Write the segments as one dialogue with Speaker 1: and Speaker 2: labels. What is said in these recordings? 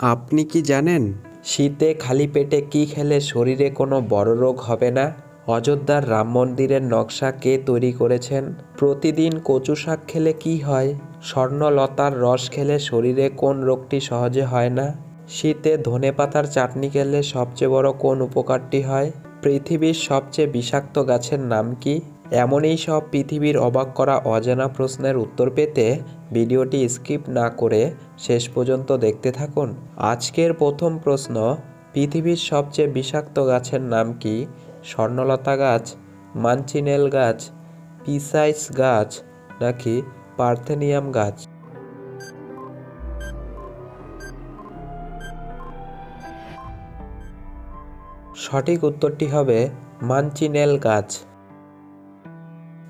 Speaker 1: আপনি কি জানেন, শীতে খালি পেটে কি খেলে শরীরে কোনো বড় রোগ হবে না? অযোধ্যার রাম মন্দিরের নকশা কে তৈরি করেছেন? প্রতিদিন কচু শাক খেলে কি হয়? স্বর্ণলতার রস খেলে শরীরে কোন রোগটি সহজে হয় না? শীতে ধনেপাতার চাটনি খেলে সবচেয়ে বড় কোন উপকারটি হয়? পৃথিবীর সবচেয়ে বিষাক্ত গাছের নাম কি? এমনই সব পৃথিবীর অবাক করা অজানা প্রশ্নের উত্তর পেতে ভিডিওটি স্কিপ না করে শেষ পর্যন্ত দেখতে থাকুন। আজকের প্রথম প্রশ্ন, পৃথিবীর সবচেয়ে বিষাক্ত গাছের নাম কি? স্বর্ণলতা গাছ, মানচিনেল গাছ, পিসাইস গাছ, নাকি পার্থেনিয়াম গাছ? সঠিক উত্তরটি হবে মানচিনেল গাছ।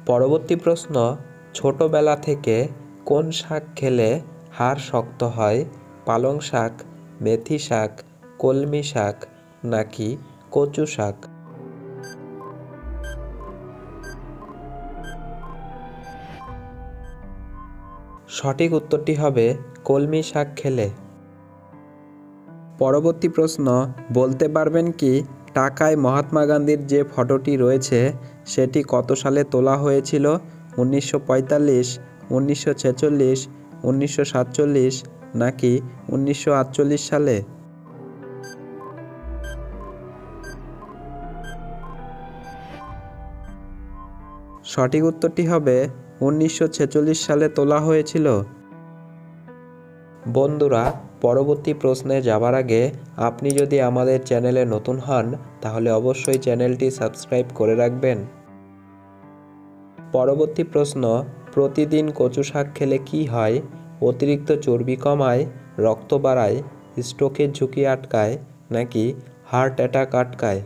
Speaker 1: পরবর্তী প্রশ্ন, ছোটবেলা থেকে কোন শাক খেলে হাড় শক্ত হয়? পালং শাক, মেথি শাক, কলমি শাক, নাকি কচু শাক? সঠিক উত্তরটি হবে কলমি শাক খেলে। পরবর্তী প্রশ্ন, বলতে পারবেন কি টাকায় মহাত্মা গান্ধীর যে ফটোটি রয়েছে সেটি কত সালে তোলা হয়েছিল? উনিশশো পঁয়তাল্লিশ, উনিশশো ছেচল্লিশ, উনিশশো সাতচল্লিশ নাকি উনিশশো আটচল্লিশ সালে? সঠিক উত্তরটি হবে উনিশশো ছেচল্লিশ সালে তোলা হয়েছিল। বন্ধুরা, পরবর্তী প্রশ্নে যাবার আগে আপনি যদি আমাদের চ্যানেলে নতুন হন, তাহলে অবশ্যই চ্যানেলটি সাবস্ক্রাইব করে রাখবেন। পরবর্তী প্রশ্ন, প্রতিদিন কচু শাক খেলে কি হয়? অতিরিক্ত চর্বি কমায়, রক্ত বাড়ায় স্ট্রোকের ঝুঁকি আটকায়, নাকি হার্ট অ্যাটাক আটকায়?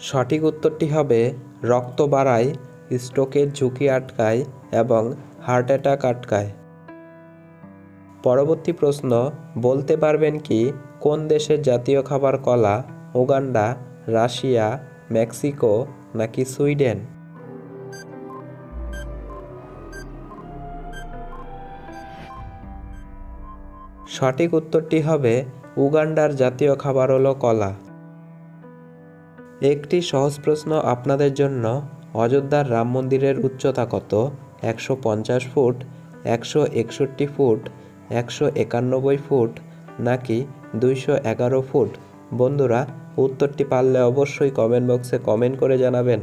Speaker 1: সঠিক উত্তরটি হবে, রক্ত বাড়ায় স্ট্রোকের ঝুঁকি আটকায় এবং হার্ট অ্যাটাক আটকায়। পরবর্তী প্রশ্ন, বলতে পারবেন কি কোন দেশের জাতীয় খাবার কলা, উগান্ডা, রাশিয়া, মেক্সিকো নাকি সুইডেন? সঠিক উত্তরটি হবে, উগান্ডার জাতীয় খাবার হলো কলা। একটি সহজ প্রশ্ন আপনাদের জন্য, অযোধ্যার রাম মন্দিরের উচ্চতা কত? একশো পঞ্চাশ ফুট, একশো একষট্টি ফুট, একশো একানব্বই ফুট, নাকি দুইশো এগারো ফুট। বন্ধুরা, উত্তরটি পারলে অবশ্যই কমেন্ট বক্সে কমেন্ট করে জানাবেন।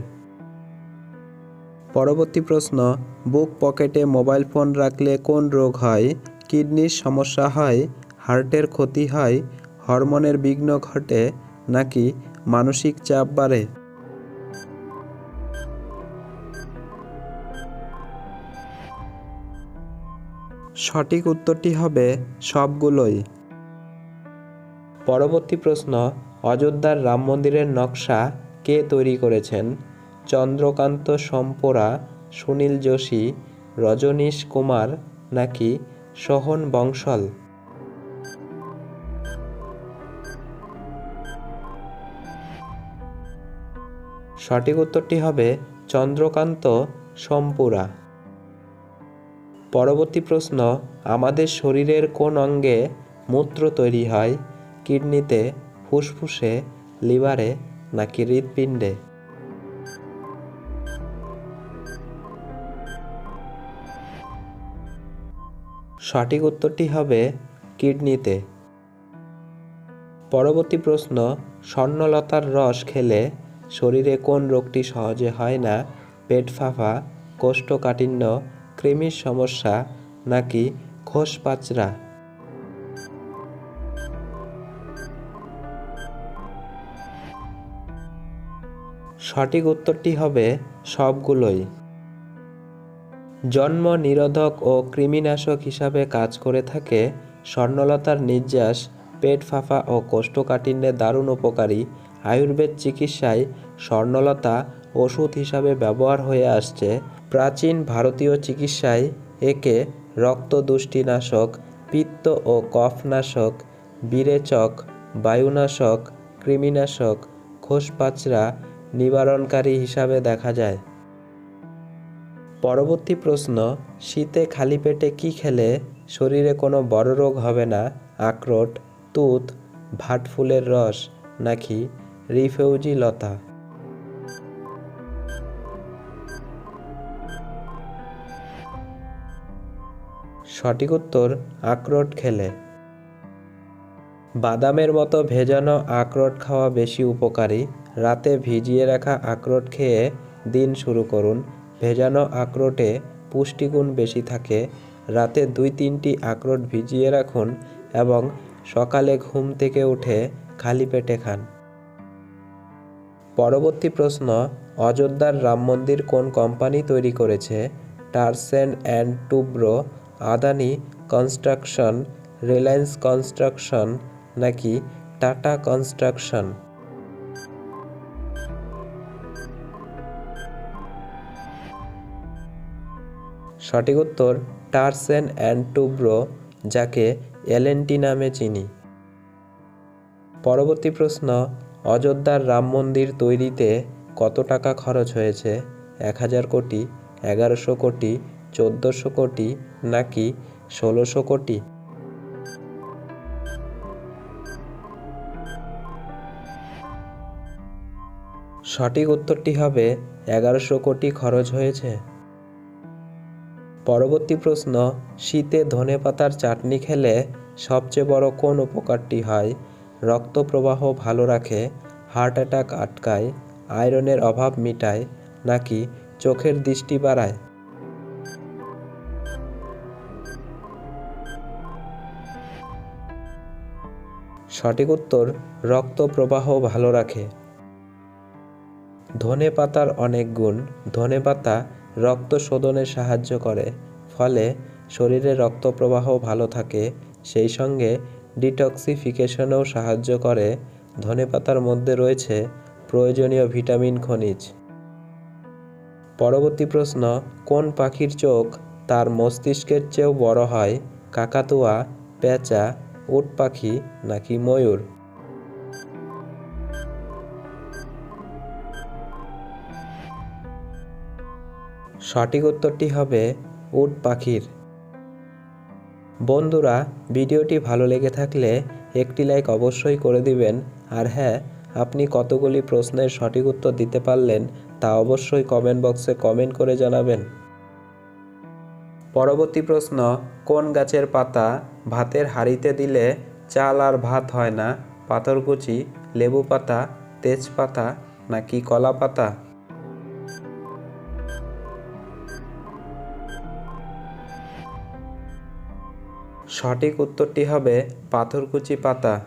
Speaker 1: পরবর্তী প্রশ্ন, বুক পকেটে মোবাইল ফোন রাখলে কোন রোগ হয়? কিডনির সমস্যা হয়? হার্টের ক্ষতি হয়? হরমোনের বিঘ্ন ঘটে? নাকি মানসিক চাপ বাড়ে? সঠিক উত্তরটি হবে সবগুলোই। পরবর্তী প্রশ্ন, অযোধ্যার রাম মন্দিরের নকশা কে তৈরি করেছেন? চন্দ্রকান্ত সম্পোরা, সুনীল যোশী, রজনীশ কুমার নাকি সোহন বংশল? সঠিক উত্তরটি হবে চন্দ্রকান্ত সম্পুরা। পরবর্তী প্রশ্ন, আমাদের শরীরের কোন অঙ্গে মূত্র তৈরি হয়? কিডনিতে, ফুসফুসে, লিভারে নাকি হৃৎপিণ্ডে? সঠিক উত্তরটি হবে কিডনিতে। পরবর্তী প্রশ্ন, স্বর্ণলতার রস খেলে শরীরে কোন রোগটি সহজে হয় না? পেট ফাঁপা কোষ্ঠকাঠিন্য, কৃমির সমস্যা নাকি খোসপাচরা সঠিক উত্তরটি হবে সবগুলোই। জন্ম, নিরোধক ও কৃমিনাশক হিসাবে কাজ করে থাকে, স্বর্ণলতার নির্যাস, পেট ফাঁপা ও কোষ্ঠকাঠিন্যে দারুণ উপকারী, আয়ুর্বেদ চিকিৎসায় স্বর্ণলতা ওষুধ হিসাবে ব্যবহার হয়ে আসছে। প্রাচীন ভারতীয় চিকিৎসায় একে রক্তদুষ্টিনাশক, পিত্ত ও কফনাশক বিরেচক বায়ুনাশক, কৃমিনাশক খোসপাচরা নিবারণকারী হিসাবে দেখা যায়। পরবর্তী প্রশ্ন, শীতে খালি পেটে কি খেলে শরীরে কোনো বড় রোগ হবে না? আখরোট, তুত ভাট ফুলের রস নাকি রিফেউজি লতা সঠিক উত্তর, আখরোট খেলে। বাদামের মতো ভেজানো আখরোট খাওয়া বেশি উপকারী। রাতে ভিজিয়ে রাখা আখরোট খেয়ে দিন শুরু করুন। ভেজানো আখরোটে পুষ্টিগুণ বেশি থাকে। রাতে দুই তিনটি আখরোট ভিজিয়ে রাখুন এবং সকালে ঘুম থেকে উঠে খালি পেটে খান। পরবর্তী প্রশ্ন, অযোধ্যার রাম মন্দির কোন কোম্পানি তৈরি করেছে? Larsen and Toubro, Adani construction, Reliance construction নাকি টাটা কনস্ট্রাকশন? সঠিক উত্তর টারসেন অ্যান্ড টুব্রো যাকে এলএনটি নামে চিনি। পরবর্তী প্রশ্ন, অযোধ্যার রাম মন্দির তৈরিতে কত টাকা খরচ হয়েছে? এক হাজার কোটি, এগারোশো কোটি, চোদ্দোশো কোটি, নাকি ষোলোশো কোটি? সঠিক উত্তরটি হবে, এগারোশো কোটি খরচ হয়েছে। পরবর্তী প্রশ্ন, শীতে ধনেপাতার চাটনি খেলে সবচেয়ে বড় কোন উপকারটি হয়? রক্ত প্রবাহ ভালো রাখে, হার্ট অ্যাটাক আটকায়, আয়রনের অভাব মিটায়, নাকি চোখের দৃষ্টি বাড়ায়? সঠিক উত্তর, রক্ত প্রবাহ ভালো রাখে। ধনে পাতার অনেক গুণ, ধনে পাতা রক্ত শোধনে সাহায্য করে, ফলে শরীরে রক্ত প্রবাহ ভালো থাকে। সেই সঙ্গে ডিটক্সিফিকেশনেও সাহায্য করে। ধনে পাতার মধ্যে রয়েছে প্রয়োজনীয় ভিটামিন খনিজ। পরবর্তী প্রশ্ন, কোন পাখির চোখ তার মস্তিষ্কের চেয়েও বড় হয়, কাকাতুয়া, পেঁচা, উট পাখি নাকি ময়ূর? সঠিক উত্তরটি হবে উট পাখির। বন্ধুরা, ভিডিওটি ভালো লেগে থাকলে একটি লাইক অবশ্যই করে দিবেন। আর হ্যাঁ আপনি কতগুলি প্রশ্নের সঠিক উত্তর দিতে পারলেন তা অবশ্যই কমেন্ট বক্সে কমেন্ট করে জানাবেন। পরবর্তী প্রশ্ন, কোন গাছের পাতা ভাতের হাঁড়িতে দিলে চাল আর ভাত হয় না? পাথরকুচি, লেবু পাতা, তেজপাতা নাকি কলা পাতা? সঠিক উত্তরটি হবে পাথরকুচি পাতা।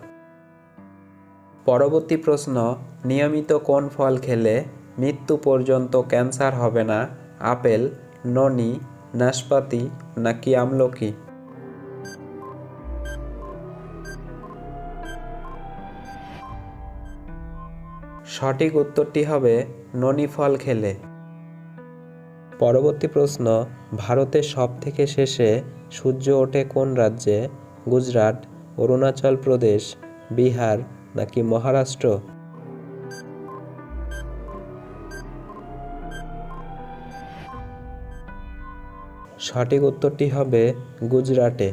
Speaker 1: পরবর্তী প্রশ্ন, নিয়মিত কোন ফল খেলে মৃত্যু পর্যন্ত ক্যান্সার হবে না, আপেল, ননি, নাশপাতি নাকি আমলকি? সঠিক উত্তরটি হবে ননি ফল খেলে। পরবর্তী প্রশ্ন, ভারতের সব থেকে শেষে সূর্য ওঠে কোন রাজ্যে? গুজরাট, অরুণাচল প্রদেশ, বিহার নাকি মহারাষ্ট্র? সঠিক উত্তরটি হবে গুজরাটে।